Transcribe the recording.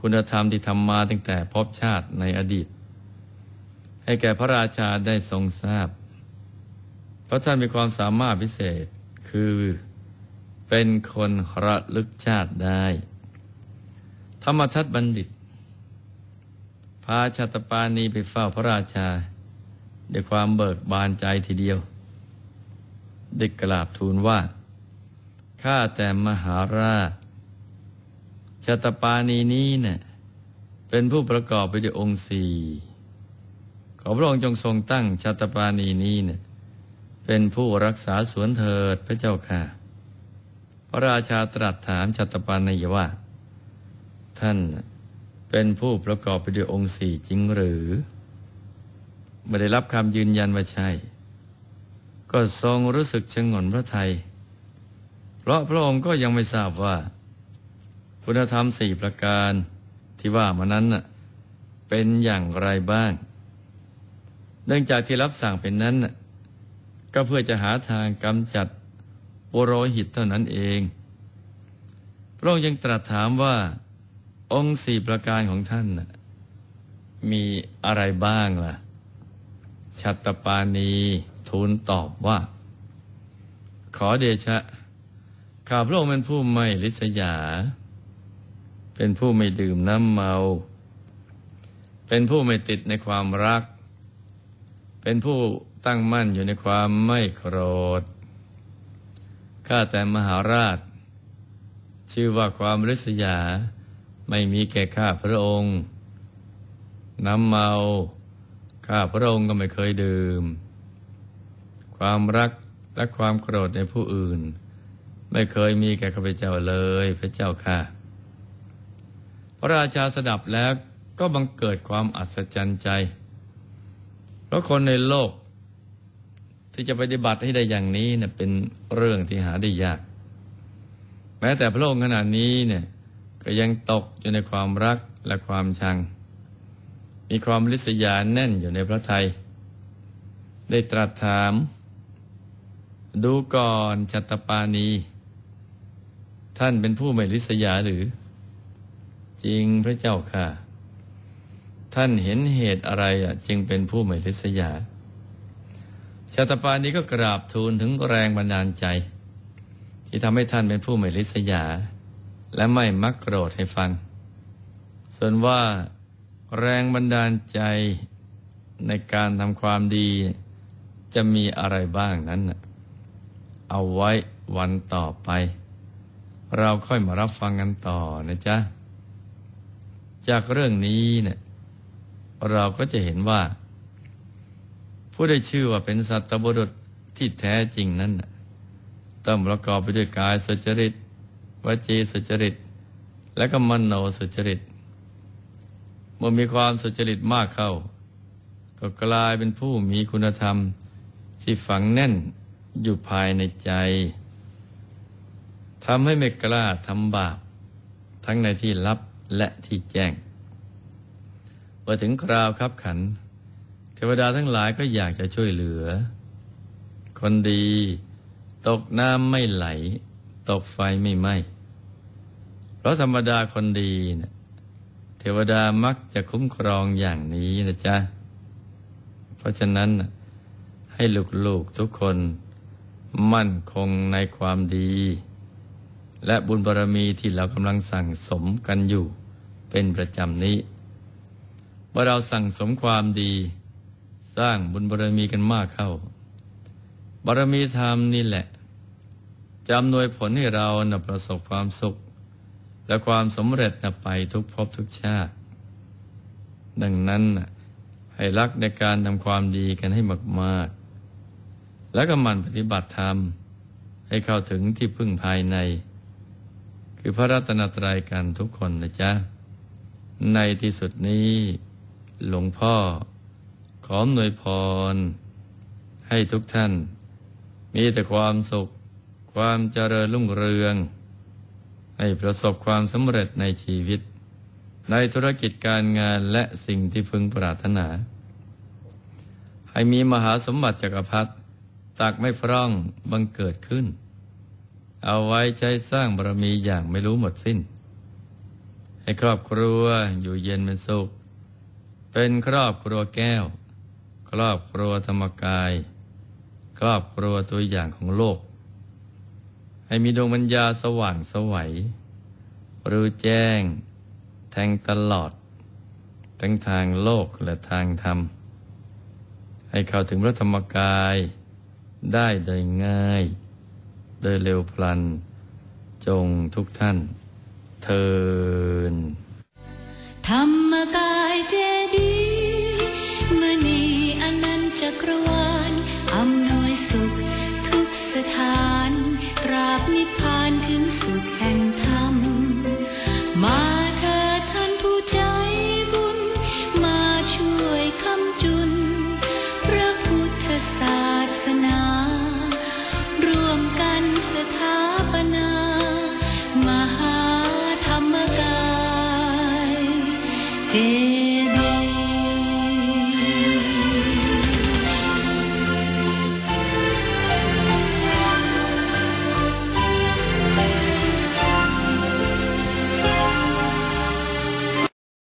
คุณธรรมที่ทำมาตั้งแต่พบชาติในอดีต ให้แก่พระราชาได้ทรงทราบ เพราะท่านมีความสามารถพิเศษคือเป็นคนระลึกชาติได้ ธรรมทัตบัณฑิต พาชาตปานีไปเฝ้าพระราชา ด้วยความเบิกบานใจทีเดียวได้กราบทูลว่า ข้าแต่มหาราช ชาตปานีนี้เนะ่ยเป็นผู้ประกอบไปด้วยองค์สี่ขอพระองค์จงทรงตั้งชาตปานีนี้เนะ่ยเป็นผู้รักษาสวนเถิดพระเจ้าค่ะ พระราชาตรัสถามชาตปานีว่า ท่านเป็นผู้ประกอบไปด้วยองค์สี่จริงหรือไม่ได้รับคำยืนยันว่าใช่ ก็ทรงรู้สึกชงนพระไทย เพราะพระองค์ก็ยังไม่ทราบว่า คุณธรรมสี่ประการที่ว่ามานั้นเป็นอย่างไรบ้าง เนื่องจากที่รับสั่งเป็นนั้น ก็เพื่อจะหาทางกำจัดปุโรหิตเท่านั้นเอง พระองค์ยังตรัสถามว่า องค์สี่ประการของท่าน มีอะไรบ้างล่ะ ชัตตปานีทูลตอบว่า ขอเดชะ ข้าพระองค์เป็นผู้ไม่ลิษยา เป็นผู้ไม่ดื่มน้ำเมา เป็นผู้ไม่ติดในความรัก เป็นผู้ตั้งมั่นอยู่ในความไม่โกรธ ข้าแต่มหาราช ชื่อว่าความริษยาไม่มีแก่ข้าพระองค์ น้ำเมา ข้าพระองค์ก็ไม่เคยดื่ม ความรักและความโกรธในผู้อื่น ไม่เคยมีแก่ข้าพเจ้าเลยพระเจ้าค่ะ พระราชาสดับแล้วก็บังเกิดความอัศจรรย์ใจ เพราะคนในโลก ที่จะปฏิบัติให้ได้อย่างนี้เนะ่ยเป็นเรื่องที่หาได้ยาก แม้แต่พระองค์ขนาดนี้เนี่ยก็ยังตกอยู่ในความรักและความชัง มีความลิษยาแน่นอยู่ในพระทัยได้ตรัสถาม ดูก่อนชัตปานี ท่านเป็นผู้ไม่ลิษยาหรือ จริงพระเจ้าค่ะ ท่านเห็นเหตุอะไรอะจึงเป็นผู้ไม่ลิษยาชาตปานี้ก็กราบทูลถึงแรงบันดาลใจ ที่ทำให้ท่านเป็นผู้ไม่ลิษยา และไม่มักโกรธให้ฟัง ส่วนว่าแรงบันดาลใจในการทำความดี จะมีอะไรบ้างนั้น เอาไว้วันต่อไป เราค่อยมารับฟังกันต่อนะจ๊ะ จากเรื่องนี้เนะี่ยเราก็จะเห็นว่า ผู้ได้ชื่อว่าเป็นสัตบุรุษที่แท้จริงนั้นต้องประกอบไปด้วยกายสุจริตวจีสุจริต และก็มโนสุจริตเมื่อมีความสุจริตมากเข้า ก็กลายเป็นผู้มีคุณธรรม ที่ฝังแน่นอยู่ภายในใจทำให้ไม่กล้าทำบาป ทั้งในที่ลับ และที่แจ้งพอถึงคราวคับขัน เทวดาทั้งหลายก็อยากจะช่วยเหลือ คนดีตกน้ำไม่ไหล ตกไฟไม่ไหม้เพราะธรรมดาคนดีเนะเทวดามักจะคุ้มครองอย่างนี้นะจ๊ะ เพราะฉะนั้นให้ลูกๆทุกคนมั่นคงในความดี และบุญบารมีที่เรากำลังสั่งสมกันอยู่ เป็นประจำนี้เมื่อเราสั่งสมความดี สร้างบุญบารมีกันมากเข้า บารมีธรรมนี่แหละจะอำนวยผลให้เรานะประสบความสุข และความสำเร็จนะไปทุกภพทุกชาติ ดังนั้นให้รักในการทำความดีกันให้มากๆ แล้วก็มันปฏิบัติธรรมให้เข้าถึงที่พึ่งภายใน คือพระรัตนตรัยกันทุกคนนะจ๊ะ ในที่สุดนี้ หลวงพ่อ ขอหนวยพร ให้ทุกท่าน มีแต่ความสุข ความเจริญรุ่งเรือง ให้ประสบความสำเร็จในชีวิต ในธุรกิจการงานและสิ่งที่พึงปรารถนา ให้มีมหาสมบัติจักรพรรดิตักไม่ฟร่องบังเกิดขึ้น เอาไว้ใช้สร้างบารมีอย่างไม่รู้หมดสิ้นให้ให้ครอบครัวอยู่เย็นเป็นสุข เป็นครอบครัวแก้ว ครอบครัวธรรมกาย ครอบครัวตัวอย่างของโลก ให้มีดวงปัญญาสว่างสวัยรู้แจ้ง แทงตลอด ทั้งทางโลกและทางธรรม ให้เข้าถึงพระธรรมกายได้โดยง่าย โดยเร็วพลัน จงทุกท่านเทินธรรมกายเจดีย์มณีอนันต์จักรวาลอำนวยสุขทุกสถานตราบนิพพานถึงสุขแห่งธรรม ม